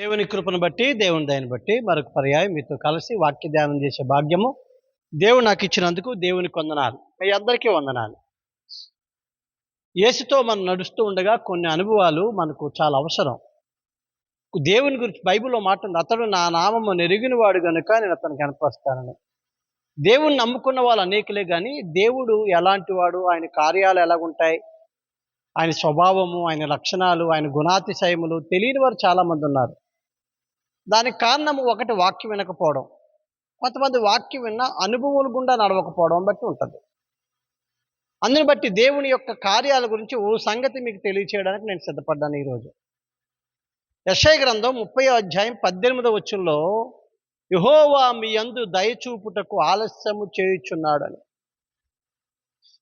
దేవుని కృపను బట్టి దేవుని దయని బట్టి మరొక పర్యాయం మీతో కలిసి వాక్య ధ్యానం చేసే భాగ్యము దేవుడు నాకు ఇచ్చినందుకు దేవునికి వందనాలు మీ అందరికీ వందనాలు. యేసుతో మనం నడుస్తూ ఉండగా కొన్ని అనుభవాలు మనకు చాలా అవసరం. దేవుని గురించి బైబిల్లో మాట్లాడు అతడు నా నామము నెరిగిన వాడు కనుక నేను అతను కనపరుస్తానని. దేవుణ్ణి నమ్ముకున్న వాళ్ళు అనేకులే కానీ దేవుడు ఎలాంటి వాడు ఆయన కార్యాలు ఎలాగుంటాయి? ఆయన స్వభావము ఆయన లక్షణాలు ఆయన గుణాతిశయములు తెలియని వారు చాలామంది ఉన్నారు. దానికి కారణము ఒకటి వాక్యం వినకపోవడం. కొంతమంది వాక్యం విన్న అనుభవాలు గుండా నడవకపోవడం బట్టి ఉంటుంది. అందుని బట్టి దేవుని యొక్క కార్యాల గురించి ఓ సంగతి మీకు తెలియచేయడానికి నేను సిద్ధపడ్డాను ఈరోజు. యశయ గ్రంథం ముప్పై అధ్యాయం పద్దెనిమిదో వచ్చంలో యహోవా మీ అందు దయచూపుటకు ఆలస్యము చేయుచున్నాడని.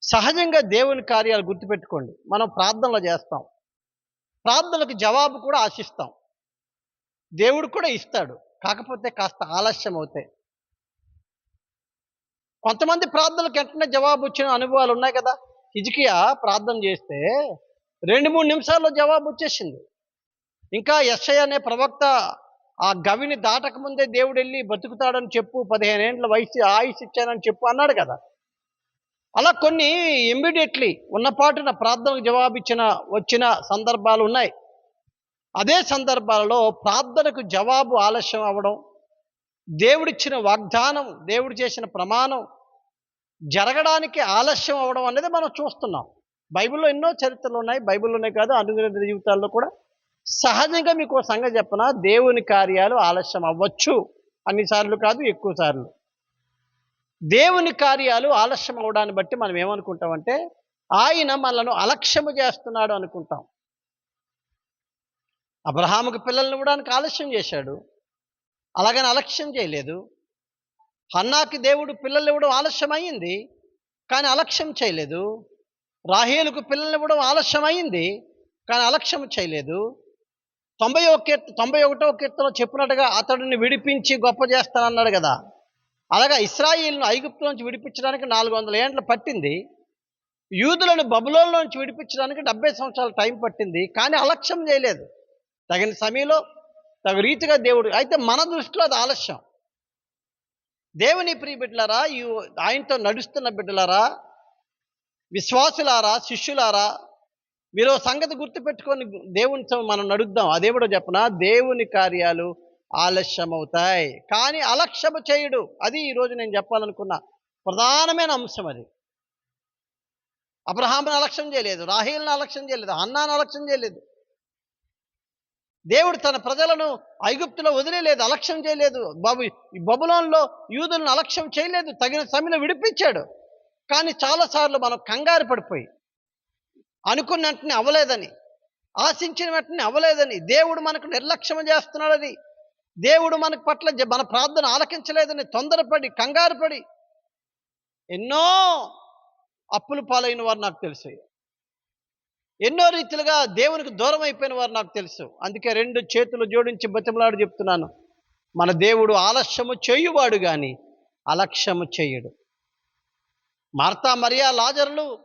సహజంగా దేవుని కార్యాలు గుర్తుపెట్టుకోండి. మనం ప్రార్థనలు చేస్తాం. ప్రార్థనలకు జవాబు కూడా ఆశిస్తాం. దేవుడు కూడా ఇస్తాడు. కాకపోతే కాస్త ఆలస్యం అవుతాయి. కొంతమంది ప్రార్థనలకు వెంటనే జవాబు వచ్చిన అనుభవాలు ఉన్నాయి కదా? హిజికియా ప్రార్థన చేస్తే రెండు మూడు నిమిషాల్లో జవాబు వచ్చేసింది. ఇంకా ఎస్ఐ అనే ప్రవక్త ఆ గవిని దాటక ముందే దేవుడు వెళ్ళి బతుకుతాడని చెప్పు పదిహేను ఏండ్ల వయసు ఆయుష్ ఇచ్చానని చెప్పు అన్నాడు కదా? అలా కొన్ని ఇమ్మీడియట్లీ ఉన్నపాటున ప్రార్థనకు జవాబిచ్చిన వచ్చిన సందర్భాలు ఉన్నాయి. అదే సందర్భాలలో ప్రార్థనకు జవాబు ఆలస్యం అవ్వడం దేవుడిచ్చిన వాగ్దానం దేవుడు చేసిన ప్రమాణం జరగడానికి ఆలస్యం అవ్వడం అనేది మనం చూస్తున్నాం. బైబిల్లో ఎన్నో చరిత్రలు ఉన్నాయి. బైబిల్లోనే కాదు అనుగ్రహ జీవితాల్లో కూడా సహజంగా మీకు ఒక సంగతి చెప్పన? దేవుని కార్యాలు ఆలస్యం అవ్వచ్చు. అన్నిసార్లు కాదు ఎక్కువ సార్లు. దేవుని కార్యాలు ఆలస్యం అవడాన్ని బట్టి మనం ఏమనుకుంటామంటే ఆయన మనలను అలక్ష్యము చేస్తున్నాడు అనుకుంటాం. అబ్రహాముకు పిల్లల్ని ఇవ్వడానికి ఆలస్యం చేశాడు. అలాగని అలక్ష్యం చేయలేదు. హన్నాకి దేవుడు పిల్లలు ఇవ్వడం ఆలస్యం అయింది కానీ అలక్ష్యం చేయలేదు. రాహేలుకు పిల్లలు ఇవ్వడం ఆలస్యం అయింది కానీ అలక్ష్యం చేయలేదు. తొంభై ఒక కీర్త తొంభై ఒకటో కీర్తనలో చెప్పినట్టుగా అతడిని విడిపించి గొప్ప చేస్తానన్నాడు కదా. అలాగా ఇస్రాయిల్ను ఐగుప్తు నుంచి విడిపించడానికి నాలుగు వందల ఏండ్లు పట్టింది. యూదులను బబులోన్లో నుంచి విడిపించడానికి డెబ్బై సంవత్సరాల టైం పట్టింది కానీ అలక్ష్యం చేయలేదు. తగిన సమయంలో తగు రీతిగా దేవుడు అయితే మన దృష్టిలో అది ఆలస్యం. దేవుని ప్రియ బిడ్డలారా ఈ ఆయనతో నడుస్తున్న బిడ్డలారా విశ్వాసులారా శిష్యులారా మీరు సంగతి గుర్తుపెట్టుకొని దేవునితో మనం నడుద్దాం. అదేమిటో చెప్పన దేవుని కార్యాలు ఆలస్యమవుతాయి కానీ అలక్ష్యము చేయుడు. అది ఈరోజు నేను చెప్పాలనుకున్న ప్రధానమైన అంశం అది. అబ్రహాంను అలక్ష్యం చేయలేదు రాహీల్ని అలక్ష్యం చేయలేదు అన్నాను అలక్ష్యం చేయలేదు. దేవుడు తన ప్రజలను ఐగుప్తులో వదిలేదు అలక్ష్యం చేయలేదు. బాబు ఈ బబులోన్లో యూదులను అలక్ష్యం చేయలేదు తగిన సమయంలో విడిపించాడు. కానీ చాలాసార్లు మనం కంగారు పడిపోయి అనుకున్న వెంటనే అవ్వలేదని ఆశించిన వెంటనే అవ్వలేదని దేవుడు మనకు నిర్లక్ష్యం చేస్తున్నాడని దేవుడు మనకు పట్ల మన ప్రార్థన ఆలకించలేదని తొందరపడి కంగారు పడి ఎన్నో అప్పులు పాలైన వారు నాకు తెలుసు. ఎన్నో రీతిలుగా దేవునికి దూరం అయిపోయిన వారు నాకు తెలుసు. అందుకే రెండు చేతులు జోడించి బతిమలాడు చెప్తున్నాను. మన దేవుడు ఆలస్యము చేయువాడు కానీ అలక్ష్యము చేయడు. మార్తా మరియా లాజర్లు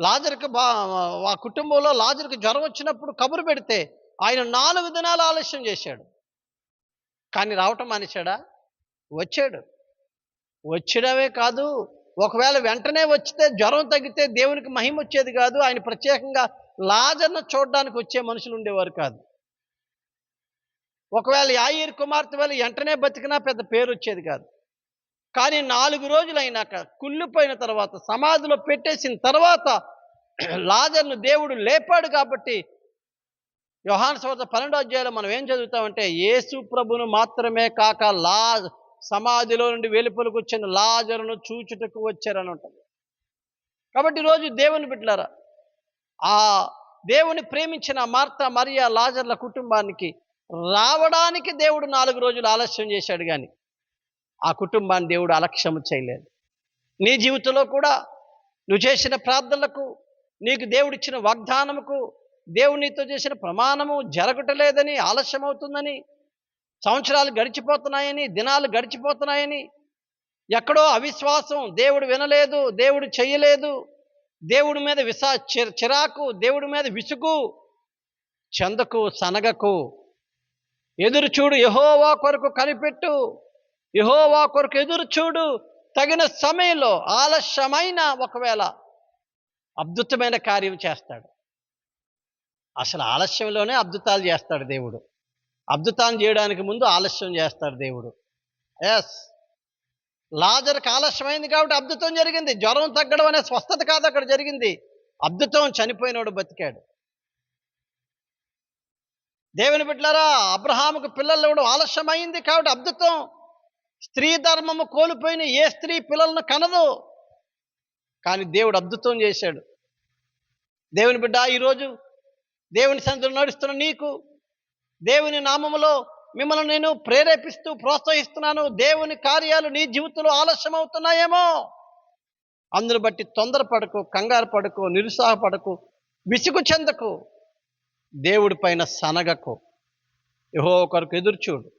లాజర్కి బా ఆ కుటుంబంలో లాజర్కి జ్వరం వచ్చినప్పుడు కబురు పెడితే ఆయన నాలుగు దినాలు ఆలస్యం చేశాడు. కానీ రావటం మానేశాడా? వచ్చాడు. వచ్చడమే కాదు ఒకవేళ వెంటనే వచ్చితే జ్వరం తగ్గితే దేవునికి మహిమ వచ్చేది కాదు. ఆయన ప్రత్యేకంగా లాజర్ను చూడడానికి వచ్చే మనుషులు ఉండేవారు కాదు. ఒకవేళ యాయిర్ కుమార్తె వల్ల వెంటనే బతికినా పెద్ద పేరు వచ్చేది కాదు. కానీ నాలుగు రోజులు అయినాక కుళ్ళిపోయిన తర్వాత సమాధిలో పెట్టేసిన తర్వాత లాజర్ను దేవుడు లేపాడు కాబట్టి యోహాన్ సోద పన్నెండో అధ్యాయంలో మనం ఏం చదువుతామంటే యేసు ప్రభును మాత్రమే కాక లా సమాధిలో నుండి వెలుపలకు వచ్చిన లాజరును చూచుటకు వచ్చారని ఉంటుంది కాబట్టి ఈరోజు దేవుని బిడ్డలారా ఆ దేవుని ప్రేమించిన మార్త మరియా లాజర్ల కుటుంబానికి రావడానికి దేవుడు నాలుగు రోజులు ఆలస్యం చేశాడు కానీ ఆ కుటుంబాన్ని దేవుడు అలక్ష్యం చేయలేదు. నీ జీవితంలో కూడా నువ్వు చేసిన ప్రార్థనలకు నీకు దేవుడిచ్చిన వాగ్దానముకు దేవునితో చేసిన ప్రమాణము జరగటలేదని ఆలస్యం అవుతుందని సంవత్సరాలు గడిచిపోతున్నాయని దినాలు గడిచిపోతున్నాయని ఎక్కడో అవిశ్వాసం దేవుడు వినలేదు దేవుడు చేయలేదు దేవుడి మీద విసా చిరాకు దేవుడి మీద విసుగు చెందకు సనగకు. ఎదురు చూడు యహోవా కొరకు కనిపెట్టు యహోవా కొరకు ఎదురు చూడు. తగిన సమయంలో ఆలస్యమైన ఒకవేళ అద్భుతమైన కార్యం చేస్తాడు. అసలు ఆలస్యంలోనే అద్భుతాలు చేస్తాడు దేవుడు. అద్భుతాన్ని చేయడానికి ముందు ఆలస్యం చేస్తాడు దేవుడు. ఎస్ లాజర్కి ఆలస్యమైంది కాబట్టి అద్భుతం జరిగింది. జ్వరం తగ్గడం అనే స్వస్థత కాదు అక్కడ జరిగింది. అద్భుతం చనిపోయినోడు బతికాడు. దేవుని బిడ్డలారా అబ్రహాముకు పిల్లలు ఇవ్వడం ఆలస్యమైంది కాబట్టి అద్భుతం స్త్రీ ధర్మము కోల్పోయిన ఏ స్త్రీ పిల్లలను కనదు. కానీ దేవుడు అద్భుతం చేశాడు. దేవుని బిడ్డ ఈరోజు దేవుని సంతులు నడుస్తున్న నీకు దేవుని నామములో మిమ్మల్ని నేను ప్రేరేపిస్తూ ప్రోత్సహిస్తున్నాను. దేవుని కార్యాలు నీ జీవితంలో ఆలస్యం అవుతున్నాయేమో అందును బట్టి తొందరపడకు కంగారు పడకు నిరుత్సాహపడకు విసుగు చెందకు దేవుడి పైన సనగకు. యహో ఒకరికి ఎదురుచూడు.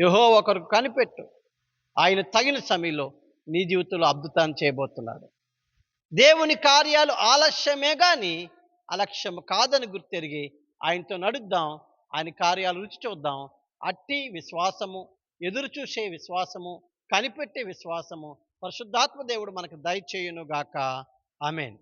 యహో ఒకరికి కనిపెట్టు. ఆయన తగిన సమయంలో నీ జీవితంలో అద్భుతాన్ని చేయబోతున్నాడు. దేవుని కార్యాలు ఆలస్యమే కానీ అలక్ష్యం కాదని గుర్తెరిగి ఆయనతో నడుద్దాం. ఆయన కార్యాలు రుచి చూద్దాం. అట్టి విశ్వాసము ఎదురు చూసే విశ్వాసము కనిపెట్టే విశ్వాసము పరిశుద్ధాత్మ దేవుడు మనకు దయచేయునుగాక ఆమెన్.